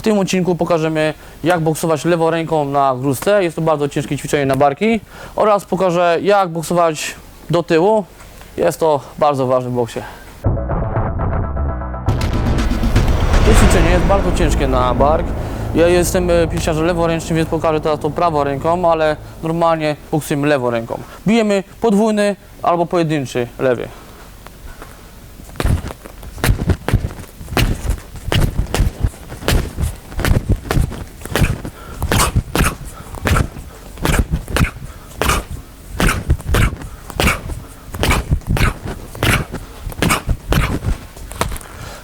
W tym odcinku pokażemy jak boksować lewą ręką na gruzce. Jest to bardzo ciężkie ćwiczenie na barki. Oraz pokażę jak boksować do tyłu. Jest to bardzo ważne w boksie. To ćwiczenie jest bardzo ciężkie na bark. Ja jestem e, pięściarzem leworęcznym, więc pokażę teraz to prawą ręką, ale normalnie boksujemy lewą ręką. Bijemy podwójny albo pojedynczy lewy.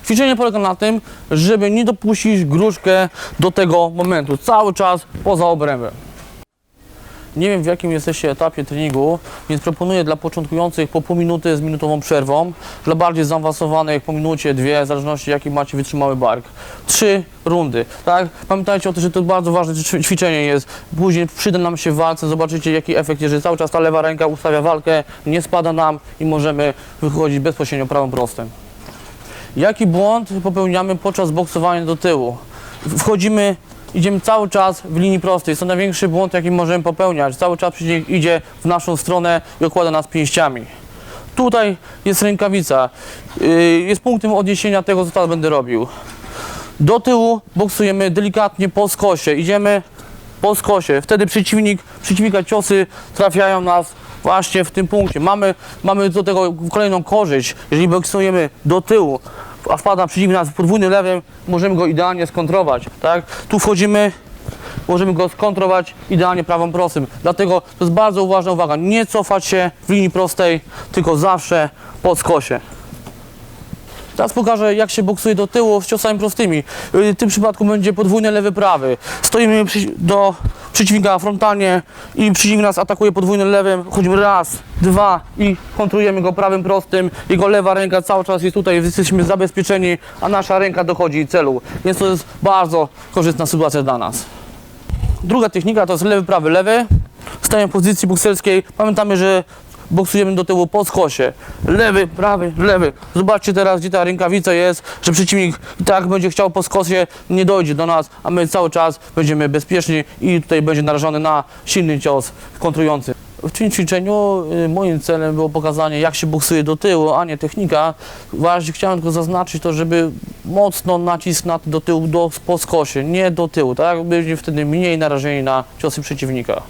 Ćwiczenie polega na tym, żeby nie dopuścić gruszkę do tego momentu. Cały czas poza obrębem. Nie wiem w jakim jesteście etapie treningu, więc proponuję dla początkujących po pół minuty z minutową przerwą, dla bardziej zaawansowanych po minucie, dwie, w zależności jaki macie wytrzymały bark. Trzy rundy, tak? Pamiętajcie o tym, że to bardzo ważne ćwi- ćwiczenie jest. Później przyda nam się w walce, zobaczycie jaki efekt, jeżeli cały czas ta lewa ręka ustawia walkę, nie spada nam i możemy wychodzić bezpośrednio prawą prostym. Jaki błąd popełniamy podczas boksowania do tyłu? Wchodzimy, idziemy cały czas w linii prostej. Jest to największy błąd, jaki możemy popełniać. Cały czas przeciwnik idzie w naszą stronę i okłada nas pięściami. Tutaj jest rękawica. Yy, Jest punktem odniesienia tego, co teraz będę robił. Do tyłu boksujemy delikatnie po skosie. Idziemy po skosie. Wtedy przeciwnik, przeciwnika ciosy trafiają nas właśnie w tym punkcie. Mamy, mamy do tego kolejną korzyść. Jeżeli boksujemy do tyłu, a wpada przeciwnik nas podwójnym lewym, możemy go idealnie skontrować. Tak? Tu wchodzimy, możemy go skontrować idealnie prawą prostym. Dlatego to jest bardzo ważna uwaga. Nie cofać się w linii prostej, tylko zawsze po skosie. Teraz pokażę, jak się boksuje do tyłu z ciosami prostymi. W tym przypadku będzie podwójny lewy, prawy. Stoimy do przeciwnika frontalnie i przeciwnik nas atakuje podwójnym lewym. Chodzimy raz, dwa i kontrujemy go prawym prostym. Jego lewa ręka cały czas jest tutaj, jesteśmy zabezpieczeni, a nasza ręka dochodzi celu. Więc to jest bardzo korzystna sytuacja dla nas. Druga technika to jest lewy, prawy, lewy. W pozycji bokserskiej. Pamiętamy, że boksujemy do tyłu po skosie. Lewy, prawy, lewy. Zobaczcie teraz, gdzie ta rękawica jest, że przeciwnik tak będzie chciał po skosie, nie dojdzie do nas, a my cały czas będziemy bezpieczni i tutaj będzie narażony na silny cios kontrujący. W tym ćwiczeniu y, moim celem było pokazanie, jak się boksuje do tyłu, a nie technika. Właśnie chciałem tylko zaznaczyć to, żeby mocno nacisk na do tyłu, do, po skosie, nie do tyłu, tak? Byliśmy wtedy mniej narażeni na ciosy przeciwnika.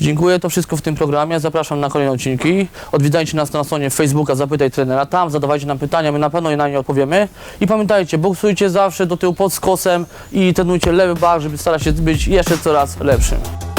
Dziękuję, to wszystko w tym programie. Zapraszam na kolejne odcinki. Odwiedzajcie nas na stronie Facebooka Zapytaj Trenera. Tam zadawajcie nam pytania, my na pewno na nie odpowiemy. I pamiętajcie, boksujcie zawsze do tyłu pod skosem i trenujcie lewy bar, żeby starać się być jeszcze coraz lepszym.